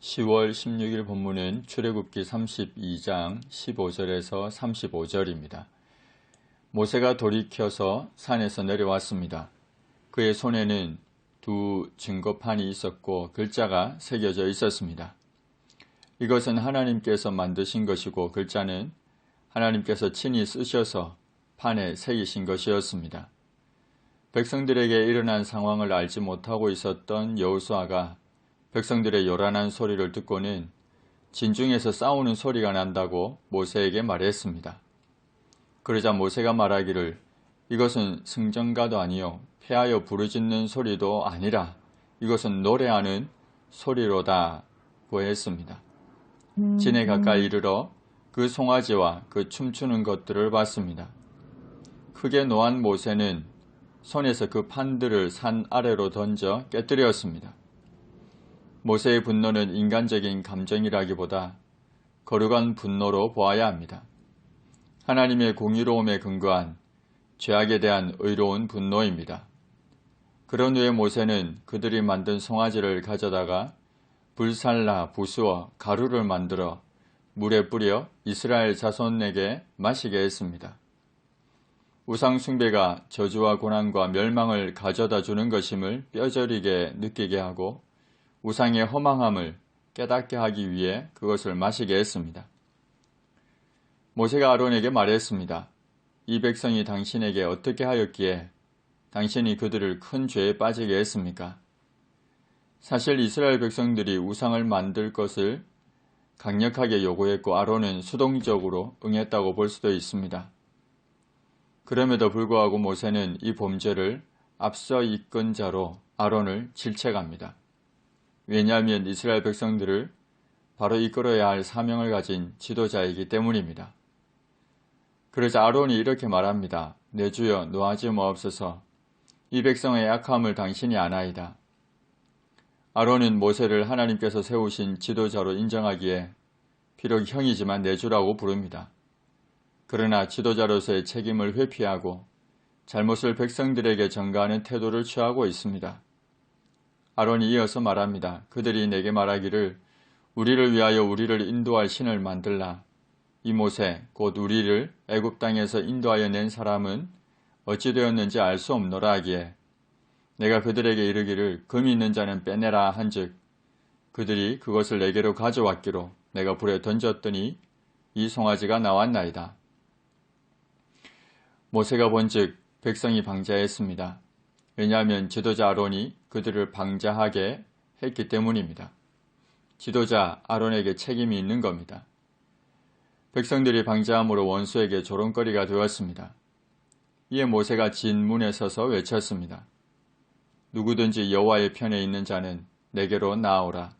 10월 16일 본문은 출애굽기 32장 15절에서 35절입니다. 모세가 돌이켜서 산에서 내려왔습니다. 그의 손에는 두 증거판이 있었고 글자가 새겨져 있었습니다. 이것은 하나님께서 만드신 것이고 글자는 하나님께서 친히 쓰셔서 판에 새기신 것이었습니다. 백성들에게 일어난 상황을 알지 못하고 있었던 여우수아가 백성들의 요란한 소리를 듣고는 진중에서 싸우는 소리가 난다고 모세에게 말했습니다. 그러자 모세가 말하기를 이것은 승전가도 아니요 패하여 부르짖는 소리도 아니라 이것은 노래하는 소리로다고 했습니다. 진에 가까이 이르러 그 송아지와 그 춤추는 것들을 봤습니다. 크게 노한 모세는 손에서 그 판들을 산 아래로 던져 깨뜨렸습니다. 모세의 분노는 인간적인 감정이라기보다 거룩한 분노로 보아야 합니다. 하나님의 공의로움에 근거한 죄악에 대한 의로운 분노입니다. 그런 후에 모세는 그들이 만든 송아지를 가져다가 불살라 부수어 가루를 만들어 물에 뿌려 이스라엘 자손에게 마시게 했습니다. 우상숭배가 저주와 고난과 멸망을 가져다 주는 것임을 뼈저리게 느끼게 하고 우상의 허망함을 깨닫게 하기 위해 그것을 마시게 했습니다. 모세가 아론에게 말했습니다. 이 백성이 당신에게 어떻게 하였기에 당신이 그들을 큰 죄에 빠지게 했습니까? 사실 이스라엘 백성들이 우상을 만들 것을 강력하게 요구했고 아론은 수동적으로 응했다고 볼 수도 있습니다. 그럼에도 불구하고 모세는 이 범죄를 앞서 이끈 자로 아론을 질책합니다. 왜냐하면 이스라엘 백성들을 바로 이끌어야 할 사명을 가진 지도자이기 때문입니다. 그러자 아론이 이렇게 말합니다. 내 주여 노하지 마옵소서 이 백성의 약함을 당신이 아나이다. 아론은 모세를 하나님께서 세우신 지도자로 인정하기에 비록 형이지만 내주라고 부릅니다. 그러나 지도자로서의 책임을 회피하고 잘못을 백성들에게 전가하는 태도를 취하고 있습니다. 아론이 이어서 말합니다. 그들이 내게 말하기를 우리를 위하여 우리를 인도할 신을 만들라. 이 모세 곧 우리를 애굽 땅에서 인도하여 낸 사람은 어찌 되었는지 알 수 없노라 하기에 내가 그들에게 이르기를 금이 있는 자는 빼내라 한즉 그들이 그것을 내게로 가져왔기로 내가 불에 던졌더니 이 송아지가 나왔나이다. 모세가 본즉 백성이 방자했습니다. 왜냐하면 지도자 아론이 그들을 방자하게 했기 때문입니다. 지도자 아론에게 책임이 있는 겁니다. 백성들이 방자함으로 원수에게 조롱거리가 되었습니다. 이에 모세가 진문에 서서 외쳤습니다. 누구든지 여호와의 편에 있는 자는 내게로 나오라.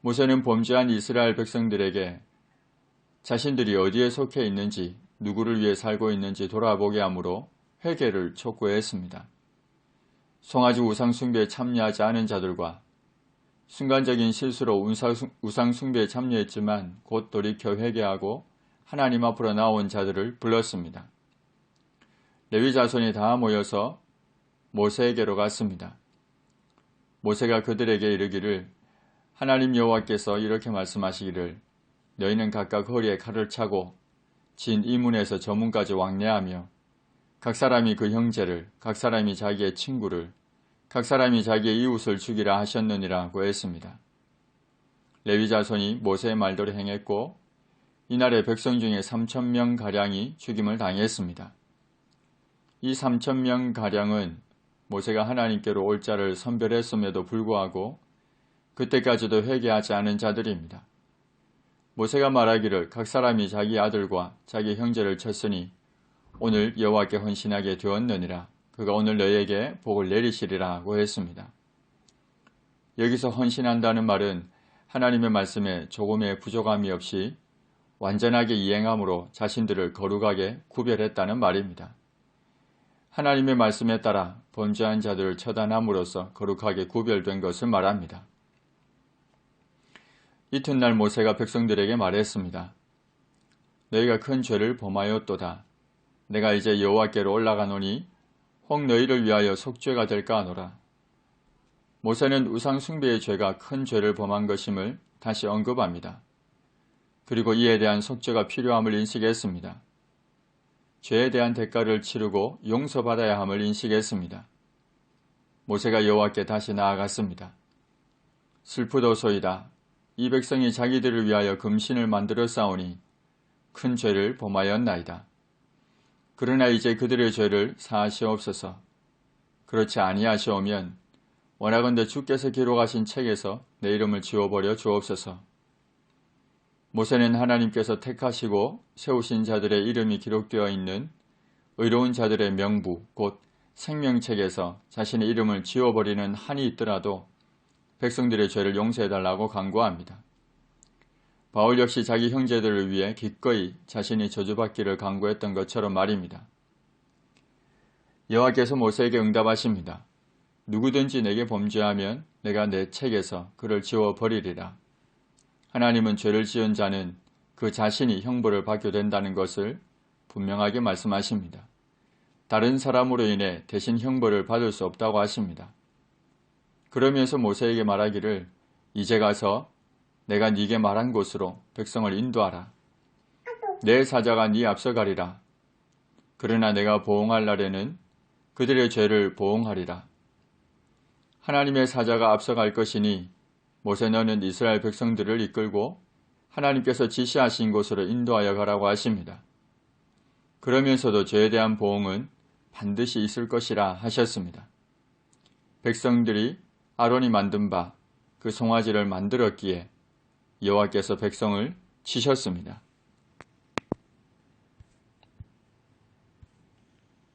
모세는 범죄한 이스라엘 백성들에게 자신들이 어디에 속해 있는지 누구를 위해 살고 있는지 돌아보게 하므로 회개를 촉구했습니다. 송아지 우상숭배에 참여하지 않은 자들과 순간적인 실수로 우상숭배에 참여했지만 곧 돌이켜 회개하고 하나님 앞으로 나온 자들을 불렀습니다. 레위 자손이 다 모여서 모세에게로 갔습니다. 모세가 그들에게 이르기를 하나님 여호와께서 이렇게 말씀하시기를 너희는 각각 허리에 칼을 차고 진 이문에서 저문까지 왕래하며 각 사람이 그 형제를, 각 사람이 자기의 친구를, 각 사람이 자기의 이웃을 죽이라 하셨느니라고 했습니다. 레위 자손이 모세의 말대로 행했고 이날의 백성 중에 3천명 가량이 죽임을 당했습니다. 이 3천명 가량은 모세가 하나님께로 올 자를 선별했음에도 불구하고 그때까지도 회개하지 않은 자들입니다. 모세가 말하기를 각 사람이 자기 아들과 자기 형제를 쳤으니 오늘 여호와께 헌신하게 되었느니라. 그가 오늘 너에게 복을 내리시리라고 했습니다. 여기서 헌신한다는 말은 하나님의 말씀에 조금의 부족함이 없이 완전하게 이행함으로 자신들을 거룩하게 구별했다는 말입니다. 하나님의 말씀에 따라 범죄한 자들을 처단함으로써 거룩하게 구별된 것을 말합니다. 이튿날 모세가 백성들에게 말했습니다. 너희가 큰 죄를 범하였도다. 내가 이제 여호와께로 올라가노니 혹 너희를 위하여 속죄가 될까 하노라. 모세는 우상 숭배의 죄가 큰 죄를 범한 것임을 다시 언급합니다. 그리고 이에 대한 속죄가 필요함을 인식했습니다. 죄에 대한 대가를 치르고 용서받아야 함을 인식했습니다. 모세가 여호와께 다시 나아갔습니다. 슬프도소이다. 이 백성이 자기들을 위하여 금신을 만들어 싸우니 큰 죄를 범하였나이다. 그러나 이제 그들의 죄를 사하시옵소서. 그렇지 아니하시오면 원하건대 주께서 기록하신 책에서 내 이름을 지워버려 주옵소서. 모세는 하나님께서 택하시고 세우신 자들의 이름이 기록되어 있는 의로운 자들의 명부, 곧 생명책에서 자신의 이름을 지워버리는 한이 있더라도 백성들의 죄를 용서해달라고 강구합니다. 바울 역시 자기 형제들을 위해 기꺼이 자신이 저주받기를 강구했던 것처럼 말입니다. 여호와께서 모세에게 응답하십니다. 누구든지 내게 범죄하면 내가 내 책에서 그를 지워버리리라. 하나님은 죄를 지은 자는 그 자신이 형벌을 받게 된다는 것을 분명하게 말씀하십니다. 다른 사람으로 인해 대신 형벌을 받을 수 없다고 하십니다. 그러면서 모세에게 말하기를 이제 가서 내가 네게 말한 곳으로 백성을 인도하라. 내 사자가 네 앞서 가리라. 그러나 내가 보응할 날에는 그들의 죄를 보응하리라. 하나님의 사자가 앞서갈 것이니 모세 너는 이스라엘 백성들을 이끌고 하나님께서 지시하신 곳으로 인도하여 가라고 하십니다. 그러면서도 죄에 대한 보응은 반드시 있을 것이라 하셨습니다. 백성들이 아론이 만든 바 그 송아지를 만들었기에 여호와께서 백성을 치셨습니다.